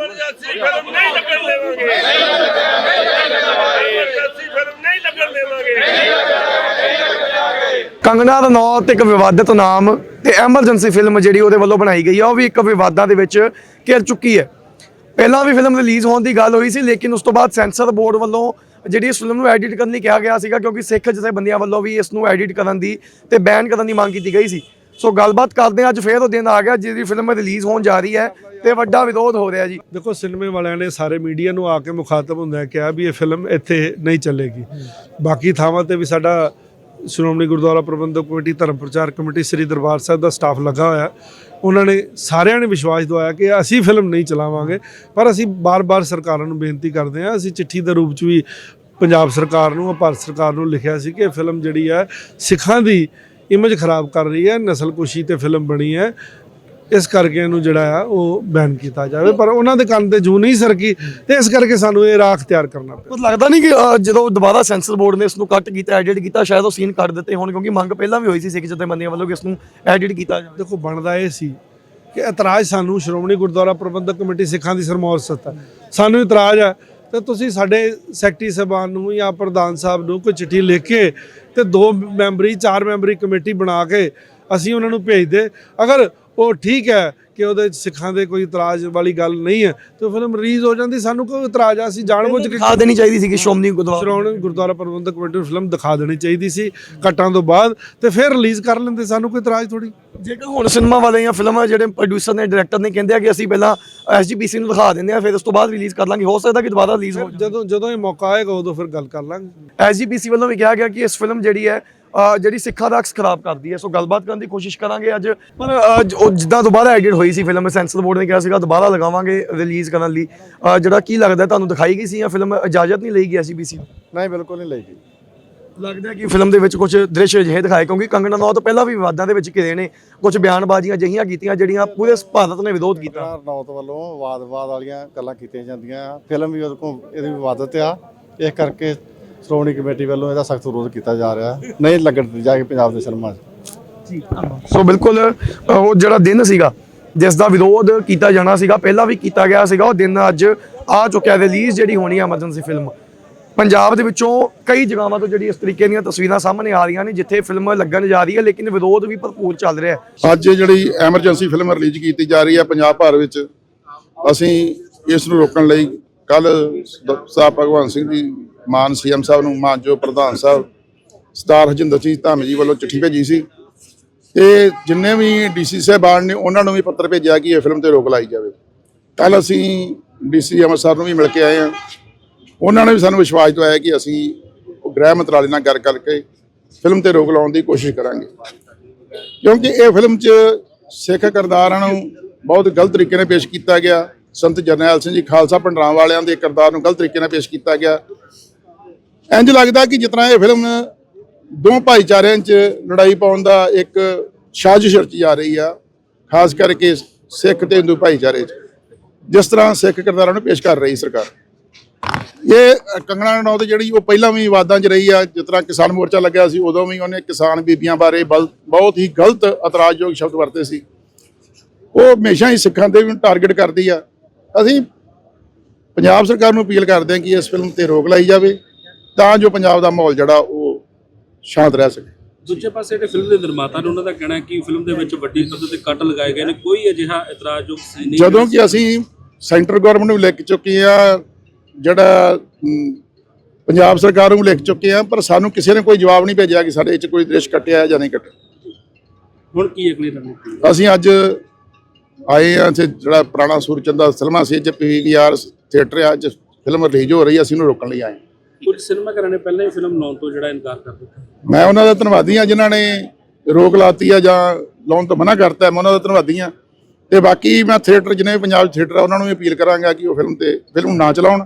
Emergency film ਨਹੀਂ ਲੱਗਣ ਦੇਵਾਂਗੇ। ਐਮਰਜੈਂਸੀ ਫਿਲਮ ਨਹੀਂ ਲੱਗਣ ਦੇਵਾਂਗੇ। ਕੰਗਨਾ ਰਣੌਤ ਇੱਕ ਵਿਵਾਦਿਤ ਨਾਮ ਤੇ ਐਮਰਜੈਂਸੀ ਫਿਲਮ ਜਿਹੜੀ ਉਹਦੇ ਵੱਲੋਂ ਬਣਾਈ ਗਈ ਆ, ਉਹ ਵੀ ਇੱਕ ਵਿਵਾਦਾਂ ਦੇ ਵਿੱਚ ਘਿਰ ਚੁੱਕੀ ਹੈ। ਪਹਿਲਾਂ ਵੀ ਫਿਲਮ ਰਿਲੀਜ਼ ਹੋਣ ਦੀ ਗੱਲ ਹੋਈ ਸੀ, ਲੇਕਿਨ ਉਸ ਤੋਂ ਬਾਅਦ ਸੈਂਸਰ ਬੋਰਡ ਵੱਲੋਂ ਜਿਹੜੀ ਇਸ ਫਿਲਮ ਨੂੰ ਐਡਿਟ ਕਰਨ ਲਈ ਕਿਹਾ ਗਿਆ ਸੀਗਾ, ਕਿਉਂਕਿ ਸਿੱਖ ਜਥੇਬੰਦੀਆਂ ਵੱਲੋਂ ਵੀ ਇਸ ਨੂੰ ਐਡਿਟ ਕਰਨ ਦੀ ਤੇ ਬੈਨ ਕਰਨ ਦੀ ਮੰਗ ਕੀਤੀ ਗਈ ਸੀ। ਸੋ ਗੱਲਬਾਤ ਕਰਦੇ ਹਾਂ, ਅੱਜ ਫੇਰ ਉਹ ਦਿਨ ਆ ਗਿਆ ਜਿਹਦੀ ਫਿਲਮ ਰਿਲੀਜ਼ ਹੋਣ ਜਾ ਰਹੀ ਹੈ ਤੇ ਵੱਡਾ ਵਿਰੋਧ ਹੋ ਰਿਹਾ ਜੀ। ਦੇਖੋ, ਸਿਨੇਮੇ ਵਾਲਿਆਂ ਨੇ ਸਾਰੇ ਮੀਡੀਆ ਨੂੰ ਆ ਕੇ ਮੁਖਾਤਬ ਹੁੰਦਾ ਕਿਹਾ ਵੀ ਇਹ ਫਿਲਮ ਇੱਥੇ ਨਹੀਂ ਚੱਲੇਗੀ। ਬਾਕੀ ਥਾਵਾਂ ਤੇ ਵੀ ਸਾਡਾ ਸ਼੍ਰੋਮਣੀ ਗੁਰਦੁਆਰਾ ਪ੍ਰਬੰਧਕ ਕਮੇਟੀ, ਧਰਮ ਪ੍ਰਚਾਰ ਕਮੇਟੀ, ਸ੍ਰੀ ਦਰਬਾਰ ਸਾਹਿਬ ਦਾ ਸਟਾਫ ਲੱਗਾ ਹੋਇਆ। ਉਹਨਾਂ ਨੇ ਸਾਰਿਆਂ ਨੇ ਵਿਸ਼ਵਾਸ ਦਵਾਇਆ ਕਿ ਅਸੀਂ ਫਿਲਮ ਨਹੀਂ ਚਲਾਵਾਂਗੇ, ਪਰ ਅਸੀਂ ਬਾਰ-ਬਾਰ ਸਰਕਾਰਾਂ ਨੂੰ ਬੇਨਤੀ ਕਰਦੇ ਹਾਂ, ਅਸੀਂ ਚਿੱਠੀ ਦੇ ਰੂਪ 'ਚ ਵੀ ਪੰਜਾਬ ਸਰਕਾਰ ਨੂੰ, ਭਾਰਤ ਸਰਕਾਰ ਨੂੰ ਲਿਖਿਆ ਸੀ ਕਿ ਇਹ ਫਿਲਮ ਜਿਹੜੀ ਹੈ ਸਿੱਖਾਂ ਦੀ ਇਮੇਜ ਖਰਾਬ ਕਰ ਰਹੀ ਹੈ ਨਸਲਕੁਸ਼ੀ ਤੇ ਫਿਲਮ ਬਣੀ ਹੈ। ਇਸ ਕਰਕੇ ਇਹਨੂੰ ਜਿਹੜਾ ਆ ਉਹ ਬੈਨ ਕੀਤਾ ਜਾਵੇ। ਪਰ ਉਹਨਾਂ ਦੇ ਕੰਨ ਤੇ ਜੂ ਨਹੀਂ ਸਰਕੀ ਤੇ ਇਸ ਕਰਕੇ ਸਾਨੂੰ ਇਹ ਰਾਹ ਅਖਤਿਆਰ ਕਰਨਾ ਪਿਆ। ਪਰ ਲੱਗਦਾ ਨਹੀਂ ਕਿ ਜਦੋਂ ਦੁਬਾਰਾ ਸੈਂਸਰ ਬੋਰਡ ਨੇ ਇਸ ਨੂੰ ਕੱਟ ਕੀਤਾ ਐਡਿਟ ਕੀਤਾ ਸ਼ਾਇਦ ਉਹ ਸੀਨ ਕੱਟ ਦਿੱਤੇ ਹੋਣ ਕਿਉਂਕਿ ਮੰਗ ਪਹਿਲਾਂ ਵੀ ਹੋਈ ਸੀ ਸਿੱਖ ਜਥੇਬੰਦੀਆਂ ਵੱਲੋਂ ਕਿ ਇਸ ਨੂੰ ਐਡਿਟ ਕੀਤਾ ਜਾਵੇ। ਦੇਖੋ ਬਣਦਾ ਇਹ ਸੀ ਕਿ ਇਤਰਾਜ਼ ਸਾਨੂੰ ਸ਼੍ਰੋਮਣੀ ਗੁਰਦੁਆਰਾ ਪ੍ਰਬੰਧਕ ਕਮੇਟੀ ਸਿੱਖਾਂ ਦੀ ਸਰਮੌਰ ਸੱਤਾ ਸਾਨੂੰ ਇਤਰਾਜ਼ ਹੈ ਤੇ ਤੁਸੀਂ ਸਾਡੇ ਸੈਕਟਰੀ ਸਾਹਿਬਾਨ ਨੂੰ ਜਾਂ ਪ੍ਰਧਾਨ ਸਾਹਿਬ ਨੂੰ ਕੋਈ ਚਿੱਠੀ ਲਿਖ ਕੇ ਤੇ ਦੋ ਮੈਂਬਰੀ, ਚਾਰ ਮੈਂਬਰੀ ਕਮੇਟੀ ਬਣਾ ਕੇ ਅਸੀਂ ਉਹਨਾਂ ਨੂੰ ਭੇਜ ਦੇ। ਅਗਰ ਉਹ ਠੀਕ ਹੈ ਕਿ ਉਹਦੇ ਸਿੱਖਾਂ ਦੇ ਕੋਈ ਇਤਰਾਜ਼ ਵਾਲੀ ਗੱਲ ਨਹੀਂ ਹੈ ਤੇ ਫਿਲਮ ਰਿਲੀਜ਼ ਹੋ ਜਾਂਦੀ ਸਾਨੂੰ ਕੋਈ ਇਤਰਾਜ਼ ਆ ਅਸੀਂ ਜਾਣਬੁੱਝ ਕੇ ਦਿਖਾ ਦੇਣੀ ਚਾਹੀਦੀ ਸੀ ਕਿ ਸ਼੍ਰੋਮਣੀ ਗੁਰਦੁਆਰਾ ਸ਼੍ਰੋਮਣੀ ਗੁਰਦੁਆਰਾ ਪ੍ਰਬੰਧਕ ਕਮੇਟੀ ਨੂੰ ਫਿਲਮ ਦਿਖਾ ਦੇਣੀ ਚਾਹੀਦੀ ਸੀ ਕੱਟਾਂ ਤੋਂ ਬਾਅਦ ਤੇ ਫਿਰ ਰਿਲੀਜ਼ ਕਰ ਲੈਂਦੇ ਸਾਨੂੰ ਕੋਈ ਇਤਰਾਜ਼ ਥੋੜੀ ਜੇਕਰ ਹੁਣ ਸਿਨੇਮਾ ਵਾਲੇ ਜਾਂ ਫਿਲਮ ਜਿਹੜੇ ਪ੍ਰੋਡਿਊਸਰ ਨੇ ਡਾਇਰੈਕਟਰ ਨੇ ਕਹਿੰਦੇ ਆ ਕਿ ਅਸੀਂ ਪਹਿਲਾਂ ਐਸਜੀਪੀਸੀ ਨੂੰ ਦਿਖਾ ਦਿੰਦੇ ਆ ਫਿਰ ਉਸ ਤੋਂ ਬਾਅਦ ਰਿਲੀਜ਼ ਕਰ ਲਾਂਗੇ ਹੋ ਸਕਦਾ ਕਿ ਦੁਬਾਰਾ ਰਿਲੀਜ਼ ਹੋ ਜਦੋਂ ਜਦੋਂ ਇਹ ਮੌਕਾ ਆਏਗਾ ਉਦੋਂ ਫਿਰ ਗੱਲ ਕਰ ਲਾਂਗੇ। ਐਸਜੀਪੀਸੀ ਵੱਲੋਂ ਵੀ ਕਿਹਾ ਗਿਆ ਕਿ ਇਸ ਫਿਲਮ ਜਿਹੜੀ ਹੈ ਜਿਹੜੀ ਸਿੱਖਾਂ ਦਾ ਅਕਸ ਖਰਾਬ ਕਰਦੀ ਹੈ। ਸੋ ਗੱਲਬਾਤ ਕਰਨ ਦੀ ਕੋਸ਼ਿਸ਼ ਕਰਾਂਗੇ ਅੱਜ। ਪਰ ਜਿੱਦਾਂ ਦੁਬਾਰਾ ਐਡਿਟ ਹੋਈ ਸੀ ਫਿਲਮ ਸੈਂਸਰ ਬੋਰਡ ਨੇ ਕਿਹਾ ਸੀਗਾ ਦੁਬਾਰਾ ਲਗਾਵਾਂਗੇ ਰਿਲੀਜ਼ ਕਰਨ ਲਈ। ਜਿਹੜਾ ਕੀ ਲੱਗਦਾ ਤੁਹਾਨੂੰ ਦਿਖਾਈ ਗਈ ਸੀ ਜਾਂ ਫਿਲਮ ਇਜਾਜ਼ਤ ਨਹੀਂ ਲਈ ਗਈ ਐਸਜੀਪੀਸੀ ਨਹੀਂ ਬਿਲਕੁਲ ਨਹੀਂ ਲਈ ਗਈ। ਲੱਗਦਾ ਕਿ ਫਿਲਮ ਦੇ ਵਿੱਚ ਕੁਝ ਦ੍ਰਿਸ਼ ਅਜਿਹੇ ਦਿਖਾਏ ਕਿਉਂਕਿ ਕੰਗਨਾ ਰਣੌਤ ਪਹਿਲਾਂ ਵੀ ਵਿਵਾਦਾਂ ਦੇ ਵਿੱਚ ਘਿਰੇ ਨੇ। ਕੁਝ ਬਿਆਨਬਾਜ਼ੀਆਂ ਅਜਿਹੀਆਂ ਕੀਤੀਆਂ ਜਿਹੜੀਆਂ ਪੂਰੇ ਭਾਰਤ ਨੇ ਵਿਰੋਧ ਕੀਤਾ। ਰਣੌਤ ਵੱਲੋਂ ਵਾਦ-ਵਾਦ ਵਾਲੀਆਂ ਗੱਲਾਂ ਕੀਤੀਆਂ ਜਾਂਦੀਆਂ। ਫਿਲਮ ਵੀ ਉਹਦੇ ਕੋਲ ਇਹਦੀ ਵਿਵਾਦਤ ਆ। ਇਸ ਕਰਕੇ ਸ਼੍ਰੋਮਣੀ ਕਮੇਟੀ ਵੱਲੋਂ ਇਹਦਾ ਸਖਤ ਵਿਰੋਧ ਕੀਤਾ ਜਾ ਰਿਹਾ ਨਹੀਂ ਲੱਗਣ ਦਿੱਤੀ ਜਾਏਗੀ ਪੰਜਾਬ ਦੇ ਸਿਨੇਮਾ 'ਚ। ਸੋ ਬਿਲਕੁਲ ਉਹ ਜਿਹੜਾ ਦਿਨ ਸੀਗਾ ਜਿਸ ਦਾ ਵਿਰੋਧ ਕੀਤਾ ਜਾਣਾ ਸੀਗਾ ਪਹਿਲਾਂ ਵੀ ਕੀਤਾ ਗਿਆ ਸੀਗਾ ਉਹ ਦਿਨ ਅੱਜ ਆ ਚੁੱਕਿਆ ਰਿਲੀਜ਼ ਜਿਹੜੀ ਹੋਣੀ ਹੈ ਐਮਰਜੈਂਸੀ ਫਿਲਮ ਪੰਜਾਬ ਦੇ ਵਿੱਚੋਂ ਕਈ ਜਗ੍ਹਾਵਾਂ ਤੋਂ ਜਿਹੜੀ ਇਸ ਤਰੀਕੇ ਦੀਆਂ ਤਸਵੀਰਾਂ ਸਾਹਮਣੇ ਆ ਰਹੀਆਂ ਨੇ ਜਿੱਥੇ ਫਿਲਮ ਲੱਗਣ ਜਾ ਰਹੀ ਹੈ ਲੇਕਿਨ ਵਿਰੋਧ ਵੀ ਭਰਪੂਰ ਚੱਲ ਰਿਹਾ ਹੈ। ਅੱਜ ਜਿਹੜੀ ਐਮਰਜੈਂਸੀ ਫਿਲਮ ਰਿਲੀਜ਼ ਕੀਤੀ ਜਾ ਰਹੀ ਹੈ ਪੰਜਾਬ ਭਰ ਵਿੱਚ ਅਸੀਂ ਇਸ ਨੂੰ ਰੋਕਣ ਲਈ ਕੱਲ ਸਾਹਿਬ ਭਗਵੰਤ ਸਿੰਘ ਜੀ ਮਾਨ ਸੀਐਮ ਸਾਹਿਬ ਨੂੰ ਮਾਨਜੋ ਪ੍ਰਧਾਨ ਸਾਹਿਬ ਸਟਾਰ ਹਰਜਿੰਦਰ ਸਿੰਘ ਧਾਮੀ ਜੀ ਵੱਲੋਂ ਚਿੱਠੀ ਭੇਜੀ ਸੀ। ਤੇ ਜਿੰਨੇ ਵੀ ਡੀਸੀ ਸਾਹਿਬਾਨ ਨੇ, ਉਹਨਾਂ ਨੂੰ ਵੀ ਪੱਤਰ ਭੇਜਿਆ ਕਿ ਇਹ ਫਿਲਮ ਤੇ ਰੋਕ ਲਾਈ ਜਾਵੇ। ਕੱਲ ਅਸੀਂ ਡੀਸੀ ਅੰਮ੍ਰਿਤਸਰ ਨੂੰ ਵੀ ਮਿਲ ਕੇ ਆਏ ਹਾਂ। ਉਹਨਾਂ ਨੇ ਵੀ ਸਾਨੂੰ ਵਿਸ਼ਵਾਸ ਦਿਵਾਇਆ ਕਿ ਅਸੀਂ ਉਹ ਗ੍ਰਹਿ ਮੰਤਰਾਲੇ ਨਾਲ ਗੱਲ ਕਰਕੇ ਫਿਲਮ ਤੇ ਰੋਕ ਲਾਉਣ ਦੀ ਕੋਸ਼ਿਸ਼ ਕਰਾਂਗੇ। ਕਿਉਂਕਿ ਇਹ ਫਿਲਮ 'ਚ ਸਿੱਖ ਕਿਰਦਾਰਾਂ ਨੂੰ ਬਹੁਤ ਗਲਤ ਤਰੀਕੇ ਨਾਲ ਪੇਸ਼ ਕੀਤਾ ਗਿਆ। ਸੰਤ ਜਰਨੈਲ ਸਿੰਘ ਜੀ, ਖਾਲਸਾ ਪੰਡਰਾਂ ਵਾਲਿਆਂ ਦੇ ਕਿਰਦਾਰ ਨੂੰ ਗਲਤ ਤਰੀਕੇ ਨਾਲ ਪੇਸ਼ ਕੀਤਾ ਗਿਆ। ਇੰਜ ਲੱਗਦਾ ਕਿ ਜਿਤਨਾ ਇਹ ਫਿਲਮ ਦੋ ਭਾਈਚਾਰਿਆਂ 'ਚ ਲੜਾਈ ਪਾਉਣ ਦਾ ਇੱਕ ਸਾਜ਼ਿਸ਼ ਰਚੀ ਜਾ ਰਹੀ ਆ, ਖਾਸ ਕਰਕੇ ਸਿੱਖ ਤੇ ਹਿੰਦੂ ਭਾਈਚਾਰੇ 'ਚ, ਜਿਸ ਤਰ੍ਹਾਂ ਸਿੱਖ ਕਿਰਦਾਰਾਂ ਨੂੰ ਪੇਸ਼ ਕਰ ਰਹੀ ਸਰਕਾਰ। ਇਹ ਕੰਗਣਾ ਰਣੌਤ ਜਿਹੜੀ ਉਹ ਪਹਿਲਾਂ ਵੀ ਵਾਦਾਂ 'ਚ ਰਹੀ ਆ, ਜਿਸ ਤਰ੍ਹਾਂ ਕਿਸਾਨ ਮੋਰਚਾ ਲੱਗਿਆ ਸੀ, ਉਦੋਂ ਵੀ ਉਹਨੇ ਕਿਸਾਨ ਬੀਬੀਆਂ ਬਾਰੇ ਬਲ- ਬਹੁਤ ਹੀ ਗਲਤ ਇਤਰਾਜ਼ਯੋਗ ਸ਼ਬਦ ਵਰਤੇ ਸੀ। ਉਹ ਹਮੇਸ਼ਾ ਹੀ ਸਿੱਖਾਂ ਦੇ ਵੀ ਟਾਰਗੇਟ ਕਰਦੀ ਆ। ਅਸੀਂ ਪੰਜਾਬ ਸਰਕਾਰ ਨੂੰ ਅਪੀਲ ਕਰਦੇ ਹਾਂ ਕਿ ਇਸ ਫਿਲਮ ਤੇ ਰੋਕ ਲਾਈ ਜਾਵੇ। ਤਾਂ ਜੋ ਪੰਜਾਬ ਦਾ ਮਾਹੌਲ ਜਿਹੜਾ ਉਹ ਸ਼ਾਂਤ ਰਹਿ ਸਕੇ। ਦੂਜੇ ਪਾਸੇ ਜਿਹੜੇ ਫਿਲਮ ਦੇ ਨਿਰਮਾਤਾ ਨੇ ਉਹਨਾਂ ਦਾ ਕਹਿਣਾ ਹੈ ਕਿ ਫਿਲਮ ਦੇ ਵਿੱਚ ਵੱਡੀ ਪੱਧਰ ਤੇ ਕੱਟ ਲਗਾਏ ਗਏ ਨੇ। ਕੋਈ ਅਜਿਹਾ ਇਤਰਾਜ਼ਯੋਗ ਨਹੀਂ ਜਦੋਂ ਕਿ ਅਸੀਂ ਸੈਂਟਰ ਗਵਰਨਮੈਂਟ ਨੂੰ ਲਿਖ ਚੁੱਕੇ ਆ ਜਿਹੜਾ ਪੰਜਾਬ ਸਰਕਾਰ ਨੂੰ ਲਿਖ ਚੁੱਕੇ ਆ ਪਰ ਸਾਨੂੰ ਕਿਸੇ ਨੇ ਕੋਈ ਜਵਾਬ ਨਹੀਂ ਭੇਜਿਆ ਕਿ ਸਾਡੇ ਵਿੱਚ ਕੋਈ ਦ੍ਰਿਸ਼ ਕੱਟਿਆ ਹੈ ਜਾਂ ਨਹੀਂ ਕੱਟਿਆ। ਹੁਣ ਕੀ ਅਗਲੀ ਰਣਨੀਤੀ ਅਸੀਂ ਅੱਜ ਆਏ ਆ ਇੱਥੇ ਜਿਹੜਾ ਪੁਰਾਣਾ ਸੂਰਚੰਦਾ ਸਿਨੇਮਾ ਸੀ ਚ ਪੀਵੀਆਰ ਥੀਏਟਰ ਆ ਅੱਜ ਫਿਲਮ ਰਿਲੀਜ਼ ਹੋ ਰਹੀ ਆ ਅਸੀਂ ਉਹਨੂੰ ਰੋਕਣ ਲਈ ਆਏ ਹਾਂ। ਕੁਝ ਸਿਨੇਮਾ ਘਰਾਂ ਨੇ ਪਹਿਲਾਂ ਹੀ ਫਿਲਮ ਲਾਉਣ ਤੋਂ ਜਿਹੜਾ ਇਨਕਾਰ ਕਰ ਦਿੱਤਾ। ਮੈਂ ਉਹਨਾਂ ਦਾ ਧੰਨਵਾਦੀ ਆ ਜਿਨ੍ਹਾਂ ਨੇ ਰੋਕ ਲਾਤੀ ਆ ਜਾਂ ਲਾਉਣ ਤੋਂ ਮਨਾ ਕਰਤਾ ਮੈਂ ਉਹਨਾਂ ਦਾ ਧੰਨਵਾਦੀ ਆ ਤੇ ਬਾਕੀ ਮੈਂ ਥੀਏਟਰ ਜਿੰਨੇ ਵੀ ਪੰਜਾਬ ਥੀਏਟਰ ਆ ਉਹਨਾਂ ਨੂੰ ਵੀ ਅਪੀਲ ਕਰਾਂਗਾ ਕਿ ਉਹ ਫਿਲਮ ਤੇ ਫਿਲਮ ਨਾ ਚਲਾਉਣ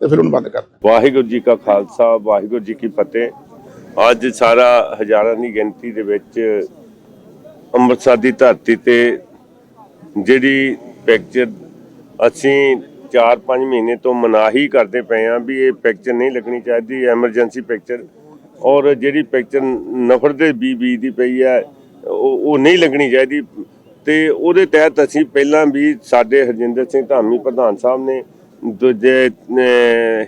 ਤੇ ਫਿਲਮ ਬੰਦ ਕਰ। ਵਾਹਿਗੁਰੂ ਜੀ ਕਾ ਖਾਲਸਾ ਵਾਹਿਗੁਰੂ ਜੀ ਕੀ ਫਤਿਹ। ਅੱਜ ਸਾਰਾ ਹਜ਼ਾਰਾਂ ਦੀ ਗਿਣਤੀ ਦੇ ਵਿੱਚ ਅੰਮ੍ਰਿਤਸਰ ਦੀ ਧਰਤੀ ਤੇ ਜਿਹੜੀ ਪਿਕਚਰ ਅਸੀਂ 4-5 ਮਹੀਨੇ ਤੋਂ ਮਨਾਹੀ ਕਰਦੇ ਪਏ ਆ ਵੀ ਇਹ ਪਿਕਚਰ ਨਹੀਂ ਲੱਗਣੀ ਚਾਹੀਦੀ ਐਮਰਜੈਂਸੀ ਪਿਕਚਰ ਔਰ ਜਿਹੜੀ ਪਿਕਚਰ ਨਫ਼ਰਤ ਦੇ ਬੀ ਬੀ ਦੀ ਪਈ ਹੈ, ਉਹ ਉਹ ਨਹੀਂ ਲੱਗਣੀ ਚਾਹੀਦੀ। ਤੇ ਉਹਦੇ ਤਹਿਤ ਅਸੀਂ ਪਹਿਲਾਂ ਵੀ ਸਾਡੇ ਹਰਜਿੰਦਰ ਸਿੰਘ ਧਾਮੀ ਪ੍ਰਧਾਨ ਸਾਹਿਬ ਨੇ ਦੂਜੇ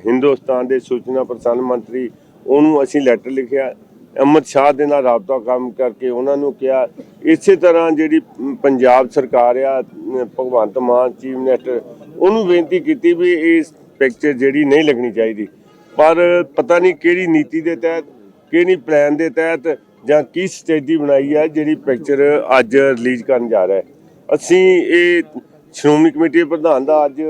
ਹਿੰਦੁਸਤਾਨ ਦੇ ਸੂਚਨਾ ਪ੍ਰਸਾਰਣ ਮੰਤਰੀ, ਉਹਨੂੰ ਅਸੀਂ ਲੈਟਰ ਲਿਖਿਆ। ਅਮਿਤ ਸ਼ਾਹ ਦੇ ਨਾਲ ਰਾਬਤਾ ਕੰਮ ਕਰਕੇ ਉਹਨਾਂ ਨੂੰ ਕਿਹਾ। ਇਸੇ ਤਰ੍ਹਾਂ ਜਿਹੜੀ ਪੰਜਾਬ ਸਰਕਾਰ ਆ ਭਗਵੰਤ ਮਾਨ, ਚੀਫ ਮਿਨਿਸਟਰ ਉਹਨੂੰ ਬੇਨਤੀ ਕੀਤੀ ਵੀ ਇਸ ਪਿਕਚਰ ਜਿਹੜੀ ਨਹੀਂ ਲੱਗਣੀ ਚਾਹੀਦੀ। ਪਰ ਪਤਾ ਨਹੀਂ ਕਿਹੜੀ ਨੀਤੀ ਦੇ ਤਹਿਤ, ਕਿਹੜੀ ਪਲਾਨ ਦੇ ਤਹਿਤ ਜਾਂ ਕੀ ਸਟੇਜੀ ਬਣਾਈ ਹੈ ਜਿਹੜੀ ਪਿਕਚਰ ਅੱਜ ਰਿਲੀਜ਼ ਕਰਨ ਜਾ ਰਿਹਾ ਹੈ। ਅਸੀਂ ਇਹ ਸ਼੍ਰੋਮਣੀ ਕਮੇਟੀ ਦੇ ਪ੍ਰਧਾਨ ਦਾ ਅੱਜ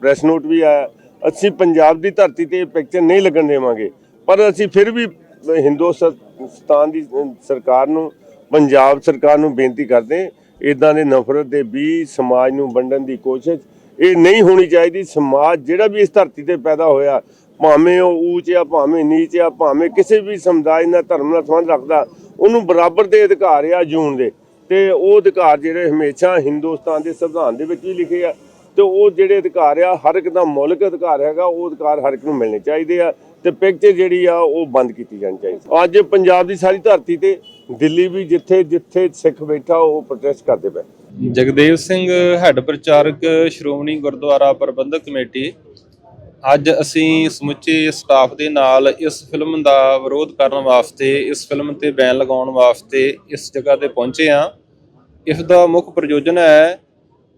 ਪ੍ਰੈਸ ਨੋਟ ਵੀ ਆਇਆ। ਅਸੀਂ ਪੰਜਾਬ ਦੀ ਧਰਤੀ ਤੇ ਇਹ ਪਿਕਚਰ ਨਹੀਂ ਲੱਗਣ ਦੇਵਾਂਗੇ। ਪਰ ਅਸੀਂ ਫਿਰ ਵੀ ਹਿੰਦੁਸਤਾਨ ਦੀ ਸਰਕਾਰ ਨੂੰ, ਪੰਜਾਬ ਸਰਕਾਰ ਨੂੰ ਬੇਨਤੀ ਕਰਦੇ ਇਦਾਂ ਦੇ ਨਫ਼ਰਤ ਦੇ ਵੀ ਸਮਾਜ ਨੂੰ ਵੰਡਣ ਦੀ ਕੋਸ਼ਿਸ਼ ਇਹ ਨਹੀਂ ਹੋਣੀ ਚਾਹੀਦੀ। ਸਮਾਜ ਜਿਹੜਾ ਵੀ ਇਸ ਧਰਤੀ ਤੇ ਪੈਦਾ ਹੋਇਆ, ਭਾਵੇਂ ਉਹ ਊਚ ਆ, ਭਾਵੇਂ ਨੀਚ ਆ, ਭਾਵੇਂ ਕਿਸੇ ਵੀ ਸਮੁਦਾਇ ਨਾਲ, ਧਰਮ ਨਾਲ ਸੰਬੰਧ ਰੱਖਦਾ, ਉਹਨੂੰ ਬਰਾਬਰ ਦੇ ਅਧਿਕਾਰ ਆ ਜੂਣ ਦੇ। ਤੇ ਉਹ ਅਧਿਕਾਰ ਜਿਹੜੇ ਹਮੇਸ਼ਾ ਹਿੰਦੁਸਤਾਨ ਦੇ ਸੰਵਿਧਾਨ ਦੇ ਵਿੱਚ ਵੀ ਲਿਖੇ ਆ। ਤੇ ਉਹ ਜਿਹੜੇ ਅਧਿਕਾਰ ਆ, ਹਰ ਇੱਕ ਦਾ ਮੌਲਿਕ ਅਧਿਕਾਰ ਹੈਗਾ, ਉਹ ਅਧਿਕਾਰ ਹਰ ਇੱਕ ਨੂੰ ਮਿਲਣੇ ਚਾਹੀਦੇ ਆ ਤੇ ਪਿਕਚਰ ਜਿਹੜੀ ਆ, ਉਹ ਬੰਦ ਕੀਤੀ ਜਾਣੀ ਚਾਹੀਦੀ। ਅੱਜ ਪੰਜਾਬ ਦੀ ਸਾਰੀ ਧਰਤੀ ਤੇ ਦਿੱਲੀ ਵੀ ਜਿੱਥੇ ਜਿੱਥੇ ਸਿੱਖ ਬੈਠਾ, ਉਹ ਪ੍ਰੋਟੈਸਟ ਕਰਦੇ ਪਏ। ਜਗਦੇਵ ਸਿੰਘ ਹੈੱਡ ਪ੍ਰਚਾਰਕ ਸ਼੍ਰੋਮਣੀ ਗੁਰਦੁਆਰਾ ਪ੍ਰਬੰਧਕ ਕਮੇਟੀ, ਅੱਜ ਅਸੀਂ ਸਮੁੱਚੇ ਸਟਾਫ ਦੇ ਨਾਲ ਇਸ ਫਿਲਮ ਦਾ ਵਿਰੋਧ ਕਰਨ ਵਾਸਤੇ, ਇਸ ਫਿਲਮ ਤੇ ਬੈਨ ਲਗਾਉਣ ਵਾਸਤੇ ਇਸ ਜਗ੍ਹਾ ਤੇ ਪਹੁੰਚੇ ਹਾਂ। ਇਸ ਦਾ ਮੁੱਖ ਪ੍ਰਯੋਜਨ ਹੈ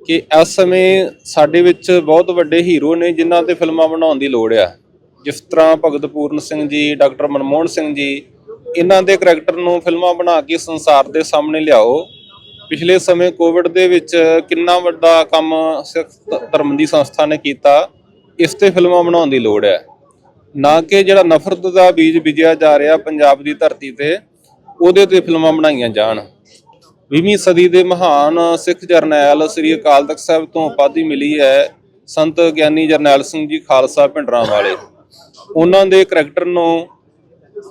ਕਿ ਇਸ ਸਮੇਂ ਸਾਡੇ ਵਿੱਚ ਬਹੁਤ ਵੱਡੇ ਹੀਰੋ ਨੇ ਜਿਨ੍ਹਾਂ ਤੇ ਫਿਲਮਾਂ ਬਣਾਉਣ ਦੀ ਲੋੜ ਆ। ਜਿਸ ਤਰ੍ਹਾਂ ਭਗਤ ਪੂਰਨ ਸਿੰਘ ਜੀ, ਡਾਕਟਰ ਮਨਮੋਹਨ ਸਿੰਘ ਜੀ, ਇਹਨਾਂ ਦੇ ਕਰੈਕਟਰ ਨੂੰ ਫਿਲਮਾਂ ਬਣਾ ਕੇ ਸੰਸਾਰ ਦੇ ਸਾਹਮਣੇ ਲਿਆਓ। ਪਿਛਲੇ ਸਮੇਂ ਕੋਵਿਡ ਦੇ ਵਿੱਚ ਕਿੰਨਾ ਵੱਡਾ ਕੰਮ ਸਿੱਖ ਧਰਮ ਦੀ ਸੰਸਥਾ ਨੇ ਕੀਤਾ, ਇਸ ਤੇ ਫਿਲਮਾਂ ਬਣਾਉਣ ਦੀ ਲੋੜ ਹੈ। ਨਾ ਕਿ ਜਿਹੜਾ ਨਫ਼ਰਤ ਦਾ ਬੀਜ ਬੀਜਿਆ ਜਾ ਰਿਹਾ ਪੰਜਾਬ ਦੀ ਧਰਤੀ ਤੇ, ਉਹਦੇ ਤੇ ਫਿਲਮਾਂ ਬਣਾਈਆਂ ਜਾਣ। 20ਵੀਂ ਸਦੀ ਦੇ ਮਹਾਨ ਸਿੱਖ ਜਰਨੈਲ ਸ੍ਰੀ ਅਕਾਲ ਤਖਤ ਸਾਹਿਬ ਤੋਂ ਉਪਾਧੀ ਮਿਲੀ ਹੈ ਸੰਤ ਗਿਆਨੀ ਜਰਨੈਲ ਸਿੰਘ ਜੀ ਖਾਲਸਾ ਭਿੰਡਰਾਂ ਵਾਲੇ। ਉਹਨਾਂ ਦੇ ਕਰੈਕਟਰ ਨੂੰ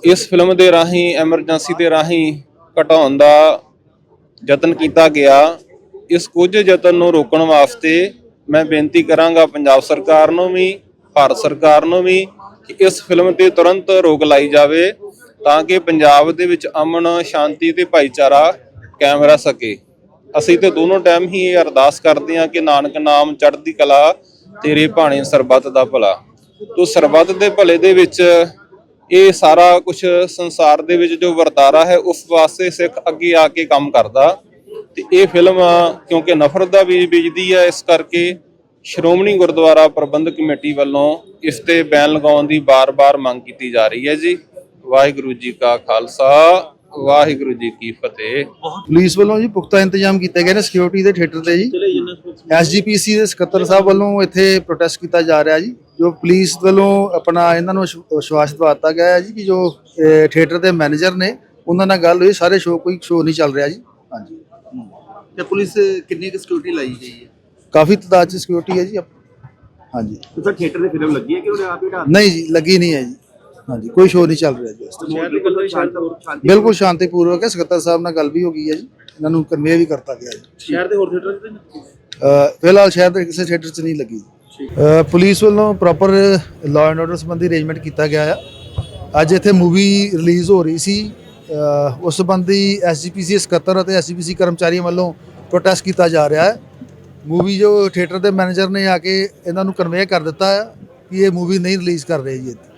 ਇਸ ਫਿਲਮ ਦੇ ਰਾਹੀਂ ਐਮਰਜੈਂਸੀ ਦੇ ਰਾਹੀਂ ਘਟਾਉਣ ਦਾ ਯਤਨ ਕੀਤਾ ਗਿਆ। ਇਸ ਕੁਝ ਯਤਨ ਨੂੰ ਰੋਕਣ ਵਾਸਤੇ ਮੈਂ ਬੇਨਤੀ ਕਰਾਂਗਾ ਪੰਜਾਬ ਸਰਕਾਰ ਨੂੰ ਵੀ, ਭਾਰਤ ਸਰਕਾਰ ਨੂੰ ਵੀ ਕਿ ਇਸ ਫਿਲਮ ਤੇ ਤੁਰੰਤ ਰੋਕ ਲਾਈ ਜਾਵੇ ਤਾਂ ਕਿ ਪੰਜਾਬ ਦੇ ਵਿੱਚ ਅਮਨ, ਸ਼ਾਂਤੀ ਤੇ ਭਾਈਚਾਰਾ ਕਾਇਮ ਰਹਿ ਸਕੇ। ਅਸੀਂ ਤੇ ਦੋਨੋਂ ਟਾਈਮ ਹੀ ਇਹ ਅਰਦਾਸ ਕਰਦੇ ਹਾਂ ਕਿ ਨਾਨਕ ਨਾਮ ਚੜ੍ਹਦੀ ਕਲਾ ਤੇਰੇ ਭਾਣੇ ਸਰਬੱਤ ਦਾ ਭਲਾ। ਤੋ ਸਰਬੱਤ ਦੇ ਭਲੇ ਦੇ ਵਿੱਚ ਇਹ ਸਾਰਾ ਕੁਝ ਸੰਸਾਰ ਦੇ ਵਿੱਚ ਜੋ ਵਰਤਾਰਾ ਹੈ, ਉਸ ਵਾਸਤੇ ਸਿੱਖ ਅੱਗੇ ਆ ਕੇ ਕੰਮ ਕਰਦਾ। ਤੇ ਇਹ ਫਿਲਮ ਕਿਉਂਕਿ ਨਫ਼ਰਤ ਦਾ ਬੀਜ ਬੀਜਦੀ ਹੈ ਇਸ ਕਰਕੇ ਸ਼੍ਰੋਮਣੀ ਗੁਰਦੁਆਰਾ ਪ੍ਰਬੰਧਕ ਕਮੇਟੀ ਵੱਲੋਂ ਇਸ ਤੇ ਬੈਨ ਲਗਾਉਣ ਦੀ ਬਾਰ-ਬਾਰ ਮੰਗ ਕੀਤੀ ਜਾ ਰਹੀ ਹੈ ਜੀ। ਵਾਹਿਗੁਰੂ ਜੀ ਕਾ ਖਾਲਸਾ, ਵਾਹਿਗੁਰੂ ਜੀ ਕੀ ਫਤਿਹ। ਪੁਲਿਸ ਵੱਲੋਂ ਜੀ ਪੁਖਤਾ ਇੰਤਜ਼ਾਮ ਕੀਤੇ ਗਏ ਨੇ ਸਿਕਿਉਰਿਟੀ ਦੇ ਥੀਏਟਰ ਤੇ ਜੀ। ਐਸਜੀਪੀਸੀ ਦੇ ਸਕੱਤਰ ਸਾਹਿਬ ਵੱਲੋਂ ਇੱਥੇ ਪ੍ਰੋਟੈਸਟ ਕੀਤਾ ਜਾ ਰਿਹਾ ਜੀ ਜੋ ਪੁਲਿਸ ਵੱਲੋਂ ਆਪਣਾ ਇਹਨਾਂ ਨੂੰ ਵਿਸ਼- ਵਿਸ਼ਵਾਸ ਦਿਵਾਤਾ ਗਿਆ ਹੈ ਜੀ ਕਿ ਜੋ ਥੀਏਟਰ ਦੇ ਮੈਨੇਜਰ ਨੇ ਉਹਨਾਂ ਨਾਲ ਗੱਲ ਹੋਈ ਸਾਰੇ ਸ਼ੋਅ ਕੋਈ ਸ਼ੋਅ ਨਹੀਂ ਚੱਲ ਰਿਹਾ ਜੀ। ਹਾਂਜੀ। ਤੇ ਪੁਲਿਸ ਕਿੰਨੀ ਕੁ ਸਿਕਿਉਰਿਟੀ ਲਾਈ ਗਈ ਹੈ? ਕਾਫੀ ਤਾਦਾਦ ਚ ਸਿਕਿਉਰਿਟੀ ਹੈ ਜੀ ਹਾਂਜੀ। ਤੇ ਸਰ ਥੀਏਟਰ ਦੀ ਫਿਲਮ ਲੱਗੀ ਹੈ ਕਿ ਉਹਨੇ ਆਪ ਹੀ ਢਾਹ ਨਹੀਂ ਜੀ ਲੱਗੀ ਨਹੀਂ ਹੈ ਜੀ। ਹਾਂਜੀ ਕੋਈ ਸ਼ੋਅ ਨਹੀਂ ਚੱਲ ਰਿਹਾ ਜੀ ਇਸ ਸ਼ਾਂਤੀ ਬਿਲਕੁਲ ਸ਼ਾਂਤੀਪੂਰਵਕ ਹੈ ਸਕੱਤਰ ਸਾਹਿਬ ਨਾਲ ਗੱਲ ਵੀ ਹੋ ਗਈ ਹੈ ਜੀ। ਇਹਨਾਂ ਨੂੰ ਕਨਵੇ ਵੀ ਕਰਤਾ ਗਿਆ ਜੀ। ਸ਼ਹਿਰ ਦੇ ਹੋਰ ਥੀਏਟਰ ਫਿਲਹਾਲ ਸ਼ਹਿਰ ਦੇ ਕਿਸੇ ਥੀਏਟਰ 'ਚ ਨਹੀਂ ਲੱਗੀ। ਪੁਲਿਸ ਵੱਲੋਂ ਪ੍ਰੋਪਰ ਲਾਅ ਐਂਡ ਆਰਡਰ ਸੰਬੰਧੀ ਅਰੇਂਜਮੈਂਟ ਕੀਤਾ ਗਿਆ ਆ। ਅੱਜ ਇੱਥੇ ਮੂਵੀ ਰਿਲੀਜ਼ ਹੋ ਰਹੀ ਸੀ। ਉਸ ਸੰਬੰਧੀ ਐਸਜੀਪੀਸੀ ਸਕੱਤਰ ਅਤੇ ਐਸਜੀਪੀਸੀ ਕਰਮਚਾਰੀਆਂ ਵੱਲੋਂ ਪ੍ਰੋਟੈਸਟ ਕੀਤਾ ਜਾ ਰਿਹਾ ਹੈ। ਮੂਵੀ ਜੋ ਥੀਏਟਰ ਦੇ ਮੈਨੇਜਰ ਨੇ ਆ ਕੇ ਇਹਨਾਂ ਨੂੰ ਕਨਵੇ ਕਰ ਦਿੱਤਾ ਹੈ ਕਿ ਇਹ ਮੂਵੀ ਨਹੀਂ ਰਿਲੀਜ਼ ਕਰ ਰਹੇ ਜੀ ਇੱਥੇ।